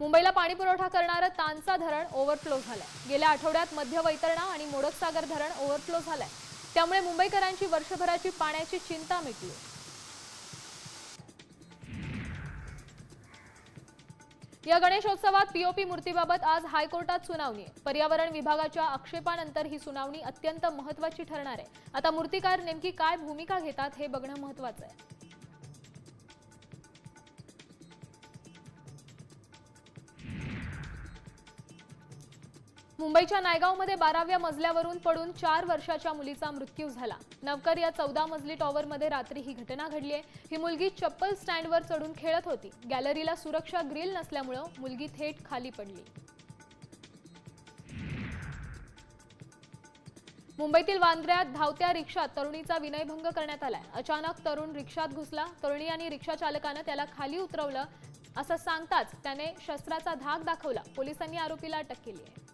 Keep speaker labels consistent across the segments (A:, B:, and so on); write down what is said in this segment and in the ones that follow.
A: मुंबईला पाणी पुरवठा करणारं तानसा धरण ओव्हरफ्लो झालंय. गेल्या आठवड्यात मध्य वैतरणा आणि मोडकसागर धरण ओव्हरफ्लो झालंय. त्यामुळे मुंबईकरांची वर्षभराची पाण्याची चिंता मिटली. या गणेशोत्सवात पीओपी मूर्तीबाबत आज हायकोर्टात सुनावणी आहे. पर्यावरण विभागाच्या आक्षेपानंतर ही सुनावणी अत्यंत महत्वाची ठरणार आहे. आता मूर्तिकार नेमकी काय भूमिका घेतात हे बघणं महत्वाचं आहे. मुंबईच्या नायगावमध्ये बाराव्या मजल्यावरून पडून चार वर्षाच्या मुलीचा मृत्यू झाला. नवकर या चौदा मजली टॉवरमध्ये रात्री ही घटना घडली आहे. ही मुलगी चप्पल स्टँडवर चढून खेळत होती. गॅलरीला सुरक्षा ग्रिल नसल्यामुळं मुलगी थेट खाली पडली. मुंबईतील वांद्र्यात धावत्या रिक्षात तरुणीचा विनयभंग करण्यात आलाय. अचानक तरुण रिक्षात घुसला. तरुणी आणि रिक्षा चालकानं त्याला खाली उतरवलं असं सांगताच त्याने शस्त्राचा धाक दाखवला. पोलिसांनी आरोपीला अटक केली आहे.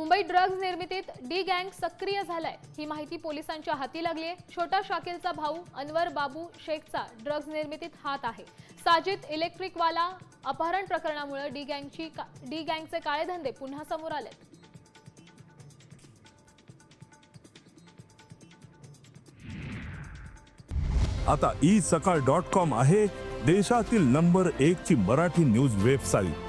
A: मुंबई ड्रग्ज निर्मितीत डी गँग सक्रिय झालाय. ही माहिती पोलिसांच्या हाती लागली आहे. छोटा शाकिलचा भाऊ अनवर बाबू शेखचा ड्रग्ज निर्मितीत हात आहे. साजिद इलेक्ट्रिकवाला अपहरण प्रकरणामुळे डी गँगची डी गँगचे काळे धंदे पुन्हा समोर आलेत.
B: आता ई सकाळ डॉट कॉम आहे देशातील नंबर एक ची मराठी न्यूज वेबसाईट.